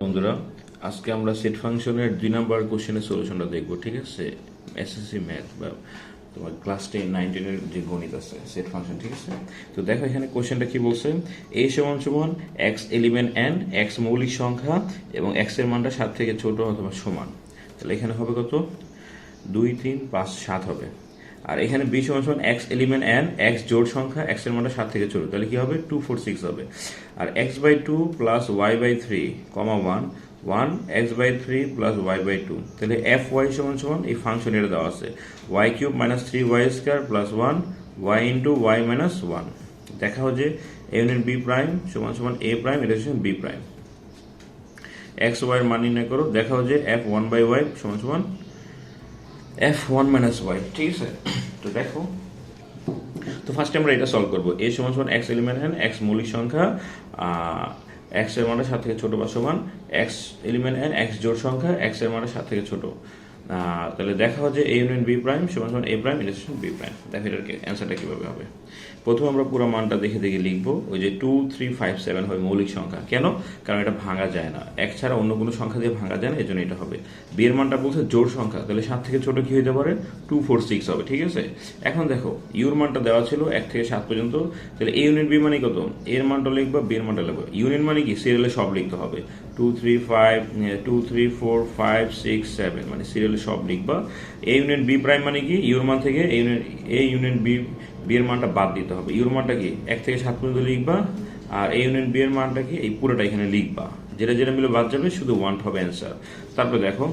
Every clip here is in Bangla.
বন্ধুরা, আজকে আমরা সেট ফাংশনের দুই নাম্বার কোশ্চেনের সলিউশনটা দেখব, ঠিক আছে? এসএসসি ম্যাথ বা তোমার ক্লাস টেন নাইন যে গণিত আছে সেট ফাংশন ঠিক আছে? তো দেখো এখানে কোশ্চেনটা কি বলছে? এ সমান সমান এক্স এলিমেন্ট এন এক্স মৌলিক সংখ্যা এবং এক্সের মানটা সাত থেকে ছোট অথবা সমান। তাহলে এখানে হবে কত? দুই, তিন, পাঁচ, সাত হবে। আর এখানে বি সমান সমান এক্স এলিমেন্ট এন এক্স জোড় সংখ্যা এক্সের মানটা সাত থেকে ছোট তাহলে কি হবে? টু ফোর সিক্স হবে। আর x by two plus y by three comma one one x by three plus y by two তাহলে এফ ওয়াই সমান সমান এই ফাংশন এটা দেওয়া আছে। Y cube minus three y square plus one y into y minus one দেখা হচ্ছে এ ইউনিট বি প্রাইম সমান সমান এ প্রাইম এটা হচ্ছে বি প্রাইম এক্স ওয়াই এর মান নির্ণয় করো। দেখা হচ্ছে এফ ওয়ান বাই ওয়াই সমান সমান এফ ওয়ান মাইনাস ওয়াই ঠিক আছে? তো দেখো। তো ফার্স্টে আমরা এটা সলভ করব। এ সমান সমান এক্স এলিমেন্ট এন এক্স মৌলিক সংখ্যা এক্সের মানে সাত থেকে ছোট বা সমান এক্স এলিমেন্ট এন এক্স জোড় সংখ্যা এক্সের মানে সাত থেকে ছোট। তাহলে দেখা যে এ ইউনিয়ন বি প্রাইম সমান সমান A prime election B prime দেখো এটার অ্যান্সারটা কীভাবে হবে। প্রথমে আমরা পুরো মানটা দেখে দেখে লিখব, ওই যে টু থ্রি ফাইভ সেভেন হয় মৌলিক সংখ্যা। কেন? কারণ এটা ভাঙা যায় না। এক ছাড়া অন্য কোনো সংখ্যা দিয়ে ভাঙা যায় না এই জন্য এটা হবে। বিয়ের মানটা বলছে জোর সংখ্যা, তাহলে সাত থেকে ছোট কি হতে পারে? টু ফোর সিক্স হবে, ঠিক আছে? এখন দেখো ইউর মানটা দেওয়া ছিল এক থেকে সাত পর্যন্ত, তাহলে এ ইউনিট বি মানে কত? এর মানটা লিখবা বি এর মানটা লিখবা। ইউনিট মানে কি? সিরিয়ালে সব লিখতে হবে। Two three five two three four five six seven মানে সিরিয়ালে সব লিখবা। এ ইউনিট বি প্রাইম মানে কি? ইউর মান থেকে A unit A unit B B এর মানটা বাদ দিতে হবে। ইউর মানটা কি? এক থেকে সাত পর্যন্ত লিখবা, আর এই ইউনিয়ন বিয়ের মানটা কি? এই পুরোটা এখানে লিখবা। যেটা যেটা মিলে বাদ যাবে, শুধু ওয়ান্ট হবে অ্যান্সার তারপরে দেখো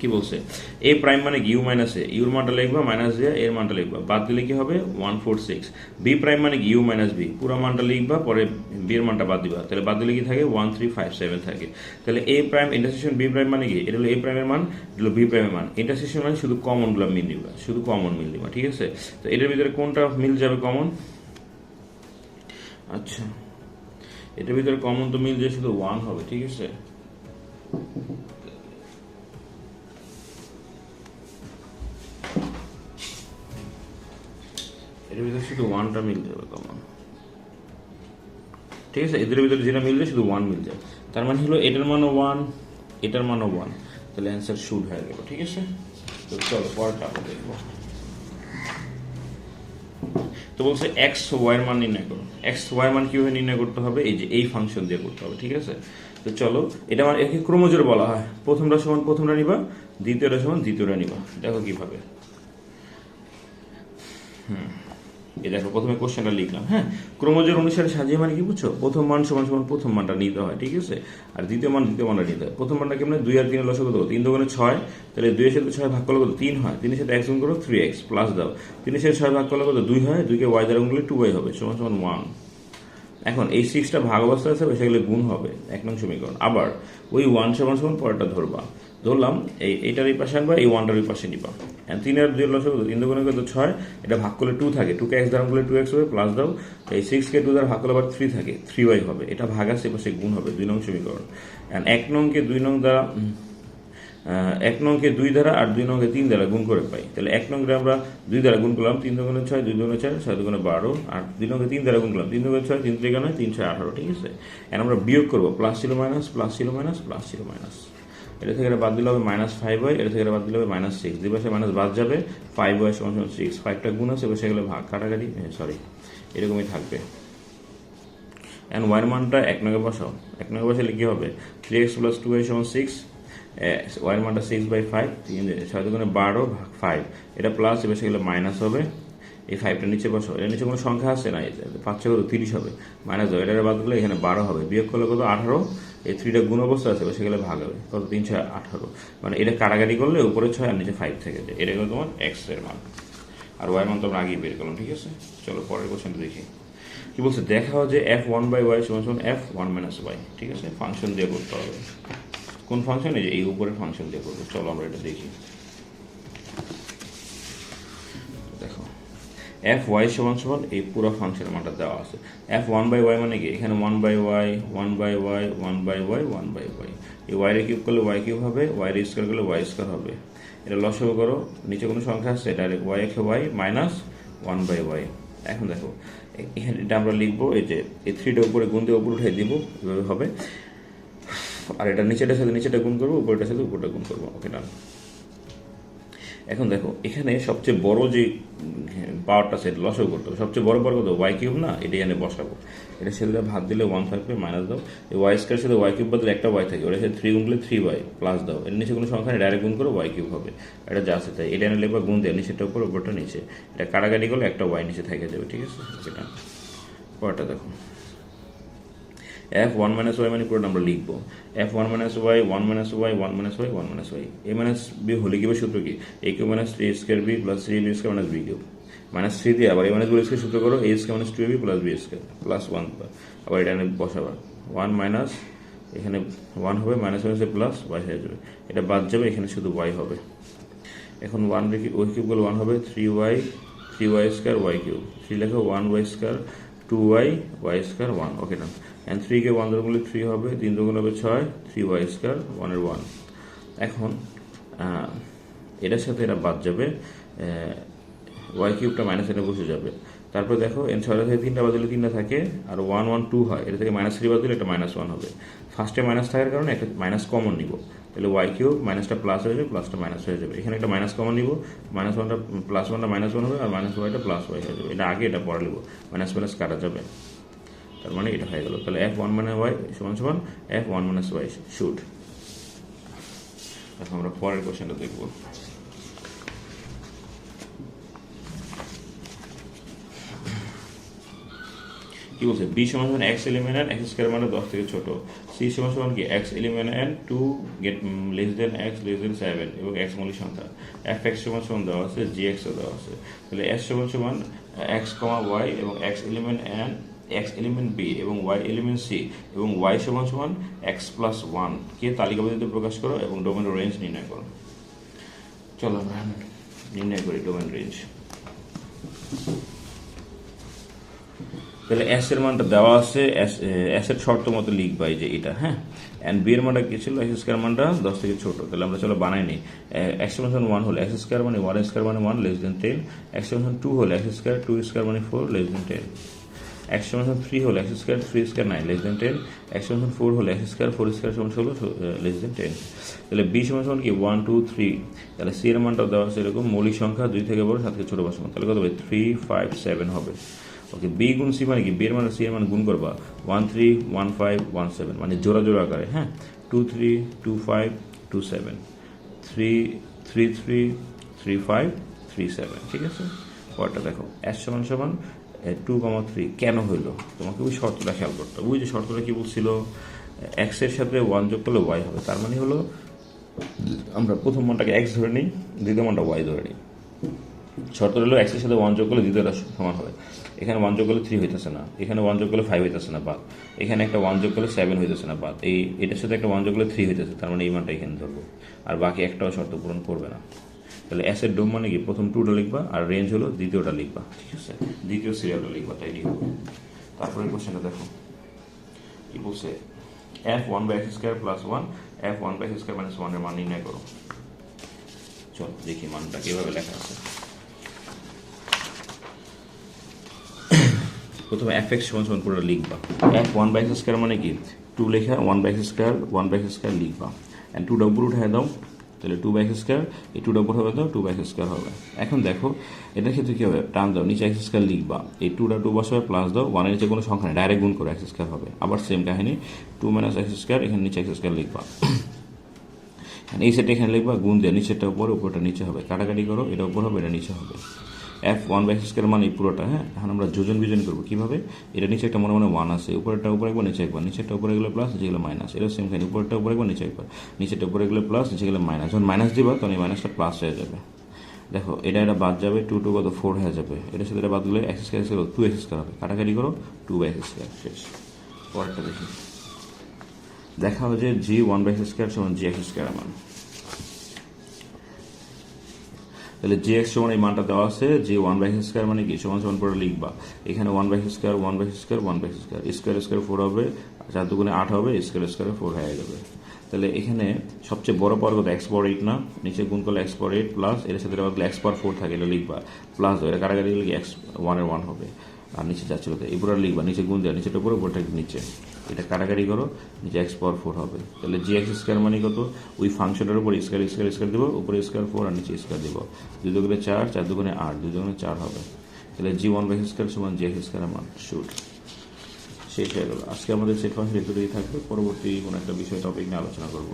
কি বলছে? এ প্রাইম মানে ইউ মাইনাস এ ইউর মানটা লিখবা মাইনাস দিয়ে এর মানটা লিখবা। বাদ দিলে কি হবে? One four six B prime মানে ইউ মাইনাস বি পুরো মানটা লিখবা, পরে বি এর মানটা বাদ দিবা। তাহলে বাদ দিলে কি থাকে? ওয়ান থ্রি ফাইভ সেভেন থাকে। তাহলে A prime intersection B prime মানে কি? এটা হলো এ প্রাইমের মান, এটা হলো বি প্রাইমের মান। ইন্টারসেকশন মানে শুধু কমনগুলো মিল নিবা। শুধু কমন মিল নিবা, ঠিক আছে? তো এটার ভিতরে কোনটা মিল যাবে কমন আচ্ছা। এটার ভিতরে কমন তো মিল যায় শুধু ওয়ান হবে, ঠিক আছে? এটার ভিতরে শুধু ওয়ানটা মিল যাবে কমন ঠিক আছে? এদের ভিতরে যেটা মিলবে শুধু ওয়ান মিল যাবে। তার মানে হলো এটার মানও ওয়ান এটার মানও ওয়ান তাহলে অ্যান্সার শুট হয়ে গেল, ঠিক আছে? তো চলো, পরেরটা আমরা দেখব। তো বলছে এক্স ওয়াইয়ের মান নির্ণয় করো। এক্স ওয়াই মান কীভাবে নির্ণয় করতে হবে? এই যে এই ফাংশন দিয়ে করতে হবে, ঠিক আছে? তো চলো, এটা মানে একে ক্রোমোজোর বলা হয়। প্রথমটা সমান প্রথমটা নিবা, দ্বিতীয়টা সমান দ্বিতীয়টা নিবা। দেখো কীভাবে। এই দেখো, প্রথমে কোশ্চেনটা লিখলাম হ্যাঁ? ক্রোমোজোর অনুসারে সাজিয়ে মানে কি বুঝছ? প্রথম মান সমান সমান প্রথম মানটা নিতে হয়, ঠিক আছে? আর দ্বিতীয় মান, দ্বিতীয় মানটা নিতে হয়। প্রথম মানটা কেমন দুই আর তিনের তিন দোকানে ছয়, তাহলে সাথে ছয় ভাগ করলে কত? তিন হয়। তিনের সাথে এক গুণ করো থ্রি এক্স প্লাস দাও। তিনের সাথে ছয় ভাগ করলে কত? দুই হয়। দুইকে ওয়াই দ্বারা গুণ করলে টু ওয়াই হবে। সমান সমান ওয়ান এখন এই সিক্সটা ভাগ অবস্থায় আছে সেগুলো গুণ হবে। এক নং সমীকরণ। আবার ওই ওয়ান সমান সমান পরেরটা ধরবা। ধরলাম, এই এইটার এই পাশে আনবা এই ওয়ানটার এই পাশে নিবা। তিন আর দুই লসক তিন দুগুণে কত? ছয়। এটা ভাগ করলে টু থাকে। টুকে এক্স দ্বারা করলে টু এক্স হবে প্লাস দাও। এই সিক্সকে টু দ্বারা ভাগ করলে আবার থ্রি থাকে। থ্রি ওয়াই হবে। এটা ভাগ আছে পাশে গুণ হবে। দুই নং সমীকরণ। And এক নংকে দুই নং দ্বারা এক নংকে দুই দ্বারা আর দুই নংকে তিন দ্বারা গুণ করে পাই। তাহলে এক নংকে আমরা দুই দ্বারা গুণ করলাম, তিন দুগুণে ছয়, দুই দুগুণে চার, ছয় দুগুণে বারো আর দুই নংকে তিন দ্বারা গুণ করলাম। তিন দুগুণে ছয়, তিন নয়, তিন ছয় আঠারো, ঠিক আছে? এখন আমরা বিয়োগ করব। প্লাস ছিল মাইনাস প্লাস ছিল মাইনাস প্লাস ছিল মাইনাস এটা থেকে বাদ দিলে হবে মাইনাস ফাইভ হয় এটা থেকে বাদ দিলে হবে মাইনাস সিক্স দুই পাশে মাইনাস বাদ যাবে ফাইভ ওয়াই সমান সমান সিক্স ফাইভটা গুণ আছে, এবার সেগুলো ভাগ, কাটাকাটি সরি এরকমই থাকবে। অ্যান্ড ওয়ার মানটা এক নগে বসাও। এক নগে বসালে কি হবে? থ্রি এক্স প্লাস টু এর সমান সিক্স ওয়ার মানটা সিক্স বাই ফাইভ তিন ছয় দুগুণে বারো ভাগ ফাইভ এটা প্লাস এবার সেগুলো মাইনাস হবে। এই ফাইভটা নিচে বসাও। এর নিচে কোনো সংখ্যা আছে না? পাঁচ ছয় তিরিশ হবে। মাইনাস হবে। এটা বাদ দিলে এখানে বারো হবে। বিয়োগ করলে কত? আঠারো। এই থ্রিটা গুণ অবস্থা আছে সেগুলো ভাগ হবে। কত? তিন, ছয় আঠারো মানে এটা কাটাকাটি করলে উপরে ছয় আর নিচে ফাইভ থেকে যায়। এটা কিন্তু তোমার এক্সের মান। আর ওয়াই মান তোমরা আগেই বের করলাম, ঠিক আছে? চলো পরের কোশ্চেনটা দেখি। কি বলছে? দেখা হয় যে এফ ওয়ান বাই ওয়াই সমান সমান এফ ওয়ান মাইনাস ওয়াই ঠিক আছে? ফাংশন দিয়ে করতে হবে। কোন ফাংশন এই যে এই উপরে ফাংশন দিয়ে করব। চলো আমরা এটা দেখো। এফ ওয়াই সমান সমান এই পুরো ফাংশনের মানটা দেওয়া আছে। এফ ওয়ান বাই ওয়াই মানে কি? এখানে one by y one by y one by y one by y এই ওয়াইরে কিউব করলে ওয়াই কিউব হবে ওয়াইরে স্কোয়ার করলে ওয়াই স্কোয়ার হবে। এটা লসও করো, নিচে কোনো সংখ্যা আছে ডাইরেক্ট ওয়াই একে y minus one by y এখন দেখো এখানে এটা আমরা লিখব, এই যে, এই থ্রিটা উপরে গুণ দিয়ে উপরে উঠে দিব, এভাবে হবে। আর এটা নিচেটার সাথে নিচেটা গুণ করব উপরটার সাথে উপরটা গুণ করব। ওকে ডান এখন দেখো, এখানে সবচেয়ে বড় যে পাওয়ারটা সেট লসও করতে হবে। সবচেয়ে বড় পাওয়ার কত? ওয়াই কিউব না? এটা এখানে বসাবো। এটা সেটা ভাগ দিলে ওয়ান থাকবে মাইনাস দাও। এই ওয়াই স্কোয়ার সাথে ওয়াই কিউব বদলে একটা ওয়াই থাকে। ওটা সাথে থ্রি গুণ করলে থ্রি ওয়াই প্লাস দাও। এর নিচে কোনো সংখ্যা ডাইরেক্ট গুণ করে ওয়াই কিউব হবে। এটা যা আছে তাই। এটা এনে লেখবা গুণ দেয় নিচেটা উপর, উপরটা নিচে। এটা কাটাকাটি করলে একটা ওয়াই নিচে থেকে যাবে, ঠিক আছে? এটা। পরেরটা দেখো। এফ ওয়ান মাইনাস ওয়াই মানে পুরোটা আমরা লিখব। F one minus Y one minus Y one minus Y one minus Y A minus B হলে কি সূত্র কি? A cube minus three square B plus three B square minus B cube minus three দিয়ে আবার এ মাইনাস বি স্কোয়ার সূত্র করো A square minus two B plus B square plus one আবার এটা এনে বসাবা। ওয়ান মাইনাস এখানে ওয়ান হবে মাইনাস মাইনাসে প্লাস ওয়াই হয়ে যাবে। এটা বাদ যাবে, এখানে শুধু ওয়াই হবে। এখন ওয়ান রেখে ওই কিউবগুলো ওয়ান হবে three Y three Y square Y cube. Three লেখো one Y square two Y Y square one okay done and থ্রিকে one ধরে বললে থ্রি হবে, তিন দুগুণ হবে ছয় থ্রি ওয়াই স্কোয়ার ওয়ানের ওয়ান এখন এটার সাথে এটা বাদ যাবে ওয়াই কিউবটা মাইনাস এটা বসে যাবে। তারপর দেখো এন ছয়টা থেকে তিনটা বাদ দিলে তিনটা থাকে, আর ওয়ান ওয়ান টু হয়। এটা থেকে মাইনাস থ্রি বাদ দিলে একটা মাইনাস ওয়ান হবে। ফার্স্টে মাইনাস থাকার কারণে একটা মাইনাস কমন নিব। তাহলে ওয়াই কিউব মাইনাসটা প্লাস হয়ে যাবে প্লাসটা মাইনাস হয়ে যাবে। এখানে একটা মাইনাস কমন নিব। মাইনাস ওয়ানটা প্লাস ওয়ানটা মাইনাস ওয়ান হবে, আর মাইনাস ওয়াইটা প্লাস ওয়াই হয়ে যাবে। এটা আগে এটা পরে নিব। মাইনাস মাইনাস কাটা যাবে। তার মানে এটা হয়ে গেল। তাহলে এফ ওয়ান মানে ওয়াই সমান সমান F one minus Y should এখন আমরা পরের কোশ্চেনটা দেখব। কি বলছে? বি সমান সমান X element N X square মানে দশ থেকে ছোট। সি সমান সমান কি? X element N two get less than X less than seven এবং এক্স মৌলিক সংখ্যা। এফ এক্স সমান সমান দেওয়া আছে জি এক্সও দেওয়া আছে। তাহলে এস সমান সমান এক্স কমা ওয়াই এবং X element N X element B এবং ওয়াই এলিমেন্ট সি এবং ওয়াই সমান সমান এক্স প্লাস ওয়ান কে তালিকাবদ্ধতে প্রকাশ করো এবং ডোমেন রেঞ্জ নির্ণয় করো। চলো আমরা নির্ণয় করি ডোমেন রেঞ্জ তাহলে এস এর মানটা দেওয়া আছে এস এর শর্ত মতো লিখবা এই যে এটা হ্যাঁ? অ্যান্ড বি এর মানটা কি ছিল? এক্স স্কোয়ার মানটা দশ থেকে ছোট। তাহলে আমরা চলো বানাই নিই এক্স ওয়ান হলে এক্স স্কোয়ার মানে ওয়ান স্কোয়ার মানে one less than ten X two হলে এক্স স্কোয়ার টু স্কোয়ার মানে four less than ten X সমান থ্রি হলে X square three square nine less than ten X সমান ফোর হলে এক্স স্কোয়ার ফোর স্কোয়ার সমান ষোলো লেস দেন টেন তাহলে বি সমান সমান কি? ওয়ান টু থ্রি তাহলে সি এর মানটা দেওয়া আছে এরকম। মৌলিক সংখ্যা দুই থেকে বড়, সাত থেকে ছোট বা তাহলে কত হবে? থ্রি ফাইভ সেভেন হবে। ওকে বি গুণ সি মানে কি? বি এর মানে সি এর মানে গুণ করবা। One three one five one seven মানে জোড়া জোড়া আকারে হ্যাঁ? Two three two five two seven three three three three five three seven ঠিক আছে? পরটা দেখো। এস সমান সমান টু কমা থ্রি কেন হইল? তোমাকে ওই শর্তটা খেয়াল করতে হবে। ওই যে শর্তটা কি বলছিল? এক্সের সাথে ওয়ান যোগ করলে ওয়াই হবে। তার মানে হলো, আমরা প্রথম মানটাকে এক্স ধরে নিই, দ্বিতীয় মানটা ওয়াই ধরে নিই। শর্ত হলো এক্সের সাথে ওয়ান যোগ করলে দ্বিতীয়টা সমান হবে। এখানে ওয়ান যোগ করলে থ্রি হইতেছে না। এখানে ওয়ান যোগ করলে ফাইভ হইতেছে না বাদ। এখানে একটা ওয়ান যোগ করলে সেভেন হইতেছে না বাদ। এই, এটার সাথে একটা ওয়ান যোগ করলে থ্রি হইতেছে। তার মানে এই মানটা এখানে ধরবো। আর বাকি একটাও শর্ত পূরণ করবে না। তাহলে এর ডোম মানে কি প্রথম টুটা লিখবা আর রেঞ্জ হলো দ্বিতীয়টা লিখবা। ঠিক আছে? দ্বিতীয় সিরিয়ালটা লিখবা, তাই লিখব তারপরে কোশ্চেনটা দেখো। কি বলছে? F one by X square plus one F one by X square minus ওয়ানের মান নির্ণয় করো। চলো, দেখি মানটা কীভাবে লেখা আছে। প্রথমে এফ এক্স সমান সমান পুরো লিখবা। F one by X square মানে কি? টু লেখা one by X square one by X square লিখবা। অ্যান্ড টু ডব্বুর উঠে দাও। তাহলে টু বাই এক্স স্কোয়ার এই টুটা উপর হবে তো টু বাই এক্স স্কোয়ার হবে। এখন দেখো, এটার ক্ষেত্রে কী হবে? টান দাও, নিচে এক্স স্কোয়ার লিখবা। এই টুটা টু বসাবে প্লাস দাও ওয়ানের নিচে কোনো সংখ্যা নেই ডাইরেক্ট গুণ করে এক্স স্কোয়ার হবে। আবার সেম কাহিনী টু মাইনাস এক্স স্কোয়ার এখানে নিচে এক্স স্কোয়ার লিখবা। এই সেটটা এখানে লিখবা, গুণ দেওয়া নিচেরটা উপরে, উপরটা নিচে হবে। কাটাকাটি করো, এটা উপর হবে, এটা নিচে হবে। এফ ওয়ান বাই স্কোয়ার মানে এই পুরোটা হ্যাঁ? এখন আমরা যোজন বিজন করব কীভাবে? এটা নিচে একটা মনে মনে ওয়ান আছে, উপরেরটা উপরে একবার, নিচে একবার, নিচেরটা উপরে গেলে প্লাস নিচে গেলে মাইনাস এটা সেম খানি উপরেরটা উপরে একবার, নিচে একবার, নিচেরটা উপরে গেলে প্লাস নিচে গেলে মাইনাস যখন মাইনাস দিবা তখন এই মাইনাসটা প্লাস হয়ে যাবে। দেখো, এটা এটা বাদ যাবে টু টু কত ফোর হয়ে যাবে। এটার সাথে এটা বাদ দিলে X square square two X square হবে। কাটাকাটি করো টু বাই এক্স স্কোয়ার শেষ। পরেরটা দেখি। দেখা হবে যে G one by X square সমান জি এক্স স্কোয়ার মান। তাহলে জে এক্স সমান এই মানটা দেওয়া আছে, যে ওয়ান বাই স্কোয়ার মানে কি? সমান সমান করে লিখবা। এখানে one by square one by square one by square square square four হবে চার দুগুণে আট হবে স্কোয়ার স্কোয়ার ফোর হয়ে যাবে। তাহলে এখানে সবচেয়ে বড় পাওয়ার কত? এক্স পাওয়ার এইট না? নিচে গুণ করলে এক্স পাওয়ার এইট প্লাস এর সাথে বাদলে এক্স পাওয়ার ফোর থাকে, এটা লিখবা। প্লাস এটা কাটাকাটি লিখে এক্স ওয়ানের ওয়ান হবে? আর নিচে যাচ্ছিল এই পুরো লিখবা। নিচে গুণ দেওয়া নিচেটা উপরে উপরটা নিচে। এটা কাটাকাটি করো নিচে এক্স পাওয়ার ফোর হবে। তাহলে জি এক্স স্কোয়ার মানে কত? ওই ফাংশনের উপর স্কোয়ার স্কোয়ার স্কোয়ার দেবো, উপরে স্কোয়ার ফোর আর নিচে স্কোয়ার দেবো। দুই দুগুণে চার চার দুগুণে আট, দুই দুগুণে চার হবে। তাহলে জি ওয়ান বাই স্কোয়ার সমান জি এক্স স্কোয়ার মান। শুট শেষ হয়ে গেল। আজকে আমাদের সেট ফাংশন এতটুকুই থাকবে। পরবর্তী কোনো একটা বিষয় টপিক নিয়ে আলোচনা করব।